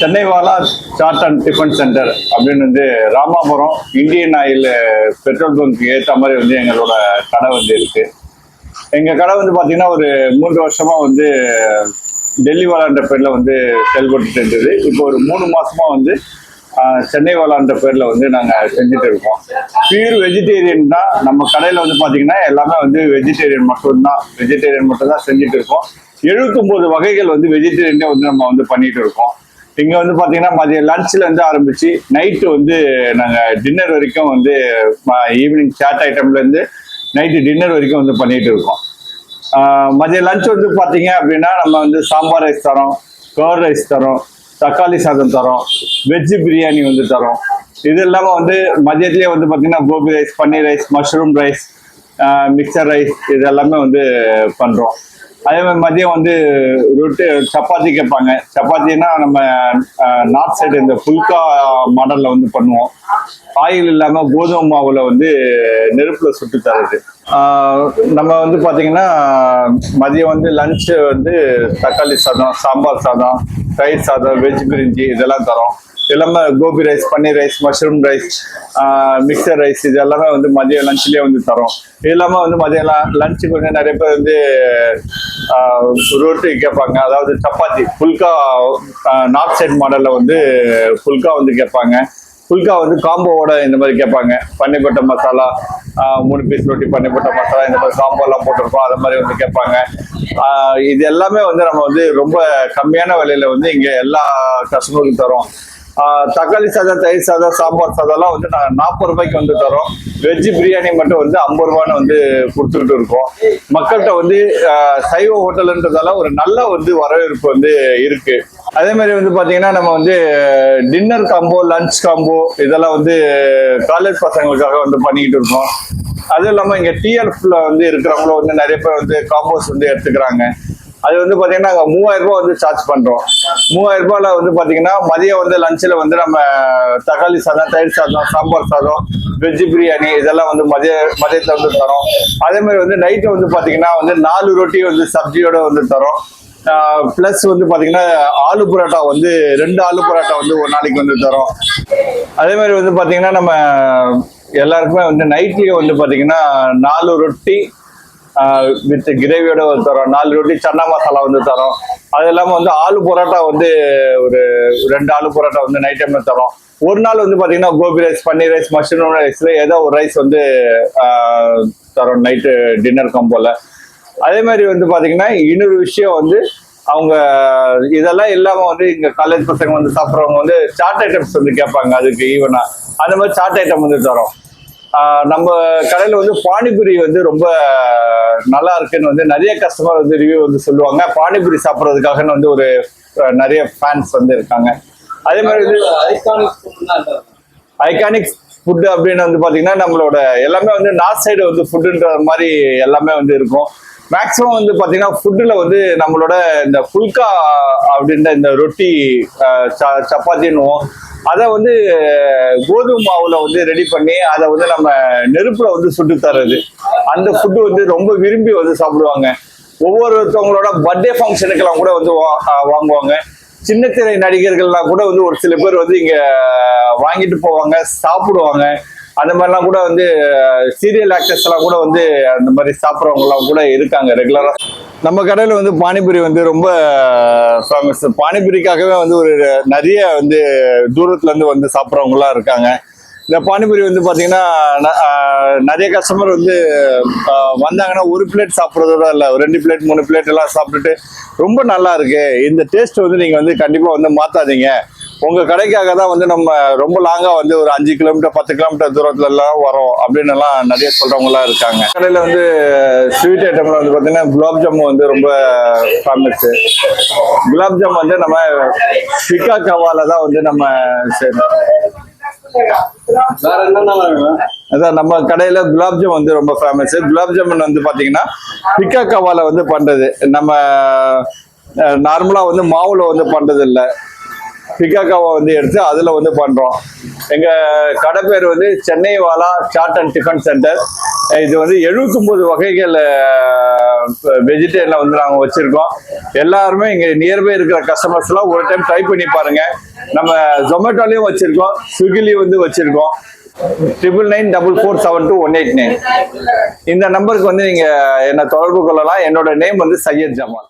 Chennaiwala Chennai wala and tiffin center அப்படின்னு வந்து Ramapuram Indian Oil petrol bunk ஏற்ற மாதிரி வந்து எங்களோட கடை வந்து இருக்கு. எங்க கடை வந்து பாத்தீங்கன்னா ஒரு மூன்று வருஷமா வந்து டெல்லி வாலான்ற பேர்ல வந்து செயல்பட்டு இருந்தது. இப்போ ஒரு மூணு மாசமா வந்து சென்னை வாலான்ற பேர்ல வந்து நாங்க செஞ்சுட்டு இருக்கோம். பியூர் வெஜிடேரியன் தான். நம்ம கடையில வந்து பாத்தீங்கன்னா எல்லாமே வந்து வெஜிடேரியன் மட்டும்தான். வெஜிடேரியன் மட்டும் தான் செஞ்சுட்டு இருக்கோம். 79 வகைகள் வந்து வெஜிடேரியனே வந்து நம்ம வந்து பண்ணிட்டு இருக்கோம். இங்க வந்து பாத்தீங்கன்னா மதியம் லஞ்ச்ல இருந்து ஆரம்பிச்சு நைட்டு வந்து நாங்க டின்னர் வரைக்கும் வந்து ஈவினிங் சாட் ஐட்டம்ல இருந்து நைட்டு டின்னர் வரைக்கும் வந்து பண்ணிட்டு இருக்கோம். மதிய மதியம் லஞ்ச் வந்து பாத்தீங்க அப்படின்னா நம்ம வந்து சாம்பார் ரைஸ் தரோம் கவர் ரைஸ் தரோம் தக்காளி சாதம் தரோம் வெஜ் பிரியாணி வந்து தரோம். இது இல்லாம வந்து மதியத்திலேயே வந்து பாத்தீங்கன்னா gobi rice paneer rice mushroom rice mixed rice இது எல்லாமே வந்து பண்றோம். அதே மாதிரி மதியம் வந்து ரொட்டி சப்பாத்தி கேட்பாங்க. சப்பாத்தினா நம்ம நார்த் சைடு இந்த புல்கா மாடல்ல வந்து பண்ணுவோம். ஆயில் இல்லாம கோதுமை மாவுல வந்து நெருப்புல சுட்டு தருது நம்ம வந்து பாத்தீங்கன்னா மதியம் வந்து லஞ்சு வந்து தக்காளி சாதம் சாம்பார் சாதம் தயிர் சாதம் வெஜ் பிரிஞ்சி இதெல்லாம் தரோம். எல்லாமே gobi rice paneer rice mushroom rice mixed rice இது எல்லாமே வந்து மதியம் லஞ்ச்லேயே வந்து தரோம். இது இல்லாமல் வந்து மதியம் லஞ்சு கொஞ்சம் நிறைய பேர் வந்து ரோட்டி கேட்பாங்க. அதாவது சப்பாத்தி புல்கா நார்த் சைட் மாடலில் வந்து புல்கா வந்து கேட்பாங்க. புல்கா வந்து காம்போவோட இந்த மாதிரி கேட்பாங்க. பன்னிப்பட்ட மசாலா மூணு பீஸ் ரொட்டி பண்ணி போட்ட மசாலா இந்த மாதிரி சாம்பார்லாம் போட்டிருக்கோம். அது மாதிரி வந்து கேட்பாங்க. இது எல்லாமே வந்து நம்ம வந்து ரொம்ப கம்மியான விலையில வந்து இங்கே எல்லா கஸ்டமருக்கும் தரோம். தக்காளி சாதம் தயிர் சாதம் சாம்பார் சாதம்லாம் வந்து நான் நாற்பது ரூபாய்க்கு வந்து தரோம். வெஜ் பிரியாணி மட்டும் வந்து ஐம்பது ரூபான்னு வந்து கொடுத்துக்கிட்டு இருக்கோம். மக்கள்கிட்ட வந்து சைவ ஹோட்டலுன்றதால ஒரு நல்ல வந்து வரவேற்பு வந்து இருக்கு. அதே மாதிரி வந்து பார்த்தீங்கன்னா நம்ம வந்து டின்னர் காம்போ லஞ்ச் காம்போ இதெல்லாம் வந்து காலேஜ் பசங்களுக்காக வந்து பண்ணிக்கிட்டு இருக்கோம். அதுவும் இல்லாமல் இங்கே டிஎல்ஃபில் வந்து இருக்கிறவங்களும் வந்து நிறைய பேர் வந்து காம்போஸ் வந்து எடுத்துக்கிறாங்க. அது வந்து பாத்தீங்கன்னா நாங்கள் மூவாயிரம் ரூபாய் வந்து சார்ஜ் பண்றோம். மூவாயிரம் ரூபாயில வந்து பாத்தீங்கன்னா மதியம் வந்து லஞ்சில் வந்து நம்ம தக்காளி சாதம் தயிர் சாதம் சாம்பார் சாதம் வெஜ் பிரியாணி இதெல்லாம் வந்து மதிய மதியத்துல வந்து தரோம். அதே மாதிரி வந்து நைட்டு வந்து பாத்தீங்கன்னா வந்து நாலு ரொட்டி வந்து சப்ஜியோட வந்து தரோம். ப்ளஸ் வந்து பாத்தீங்கன்னா ஆலு பரோட்டா வந்து ரெண்டு ஆலு பரோட்டா வந்து ஒரு நாளைக்கு வந்து தரோம். அதே மாதிரி வந்து பாத்தீங்கன்னா நம்ம எல்லாருக்குமே வந்து நைட்லயும் வந்து பாத்தீங்கன்னா நாலு ரொட்டி வித் கிரேவியோட வந்து தரோம் நாலு ரொட்டி சன்னா மசாலா வந்து தரோம். அது இல்லாம வந்து ஆலு பரோட்டா வந்து ஒரு ரெண்டு ஆலு பரோட்டா வந்து நைட் டைம்ல தரோம். ஒரு நாள் வந்து பாத்தீங்கன்னா gobi rice paneer rice mushroom ரைஸ்ல ஏதோ ஒரு ரைஸ் வந்து தரோம் நைட்டு டின்னர் கம்போல அதே மாதிரி வந்து பாத்தீங்கன்னா இன்னொரு விஷயம் வந்து அவங்க இதெல்லாம் இல்லாம வந்து இங்க காலேஜ் பசங்க வந்து சாப்பிட்றவங்க வந்து சாட் ஐட்டம்ஸ் வந்து கேட்பாங்க அதுக்கு ஈவனா அந்த மாதிரி சாட் ஐட்டம் வந்து தரோம். நம்ம கடையில வந்து பானிபூரி வந்து ரொம்ப நல்லா இருக்குன்னு வந்து நிறைய கஸ்டமர் வந்து ரிவ்யூ வந்து சொல்லுவாங்க. பானிபூரி சாப்பிட்றதுக்காக வந்து ஒரு நிறைய ஃபேன்ஸ் வந்து இருக்காங்க. அதே மாதிரி ஐகானிக் ஃபுட் அப்படின்னு வந்து பாத்தீங்கன்னா நம்மளோட எல்லாமே வந்து நார்த் சைடு வந்து ஃபுட்டுன்ற மாதிரி எல்லாமே வந்து இருக்கும். மேக்ஸிமம் வந்து பாத்தீங்கன்னா ஃபுட்டுல வந்து நம்மளோட இந்த புல்கா அப்படின்ற இந்த ரொட்டி சப்பாத்தின்னுவோம். அதை வந்து கோதுமை மாவுல வந்து ரெடி பண்ணி அதை வந்து நம்ம நெருப்புல வந்து சுட்டு தர்றது. அந்த ஃபுட்டு வந்து ரொம்ப விரும்பி வந்து சாப்பிடுவாங்க. ஒவ்வொருத்தவங்களோட பர்த்டே ஃபங்க்ஷனுக்கெல்லாம் கூட வந்து வா- வாங்குவாங்க. சின்ன திரை நடிகர்கள்லாம் கூட வந்து ஒரு சில பேர் வந்து இங்க வாங்கிட்டு போவாங்க சாப்பிடுவாங்க. அந்த மாதிரிலாம் கூட வந்து சீரியல் ஆக்டர்ஸ் எல்லாம் கூட வந்து அந்த மாதிரி சாப்பிட்றவங்க எல்லாம் கூட இருக்காங்க ரெகுலரா நம்ம கடையில் வந்து பானிபூரி வந்து ரொம்ப ஃபேமஸ் பானிபூரிக்காகவே வந்து ஒரு நிறைய வந்து தூரத்துலேருந்து வந்து சாப்பிட்றவங்களாம் இருக்காங்க. இந்த பானிபூரி வந்து பார்த்தீங்கன்னா ந- நிறைய கஸ்டமர் வந்து வந்தாங்கன்னா ஒரு பிளேட் சாப்பிட்றதோட இல்லை. ரெண்டு பிளேட் மூணு பிளேட் எல்லாம் சாப்பிட்டுட்டு ரொம்ப நல்லா இருக்கு. இந்த டேஸ்ட் வந்து நீங்கள் வந்து கண்டிப்பாக வந்து மாற்றாதீங்க உங்க கடைக்காக தான் வந்து நம்ம ரொம்ப லாங்கா வந்து ஒரு அஞ்சு கிலோமீட்டர் பத்து கிலோமீட்டர் தூரத்துல எல்லாம் வரோம் அப்படின்னு எல்லாம் நிறைய சொல்றவங்க எல்லாம் இருக்காங்க. கடையில வந்து ஸ்வீட் ஐட்டம்ல வந்து பாத்தீங்கன்னா குலாப் ஜாமுன் வந்து ரொம்ப ஃபேமஸ் குலாப் ஜாமுன் வந்து நம்ம பிக்கா கவால தான் வந்து நம்ம வேணும்? அதான் நம்ம கடையில குலாப் ஜாமுன் வந்து ரொம்ப ஃபேமஸ் குலாப் ஜாமுன் வந்து பாத்தீங்கன்னா பிக்கா கவால வந்து பண்றது. நம்ம நார்மலா வந்து மாவுல வந்து பண்றது இல்ல பிகாக்காவை வந்து எடுத்து அதில் வந்து பண்ணுறோம் எங்கள் கடை பேர் வந்து Chennai wala chaat and tiffin center இது வந்து 79 வகைகள் வெஜிடேரியனில் வந்து நாங்கள் வச்சுருக்கோம். எல்லாருமே இங்கே நியர்பை இருக்கிற கஸ்டமர்ஸ்லாம் ஒரு டைம் ட்ரை பண்ணி பாருங்கள் நம்ம ஜொமேட்டோலையும் வச்சுருக்கோம் ஸ்விக்கிலையும் வந்து வச்சுருக்கோம். Triple nine double four seven two one eight nine இந்த நம்பருக்கு வந்து நீங்கள் என்னை தொடர்பு கொள்ளலாம். என்னோட நேம் வந்து சையத் ஜமால்.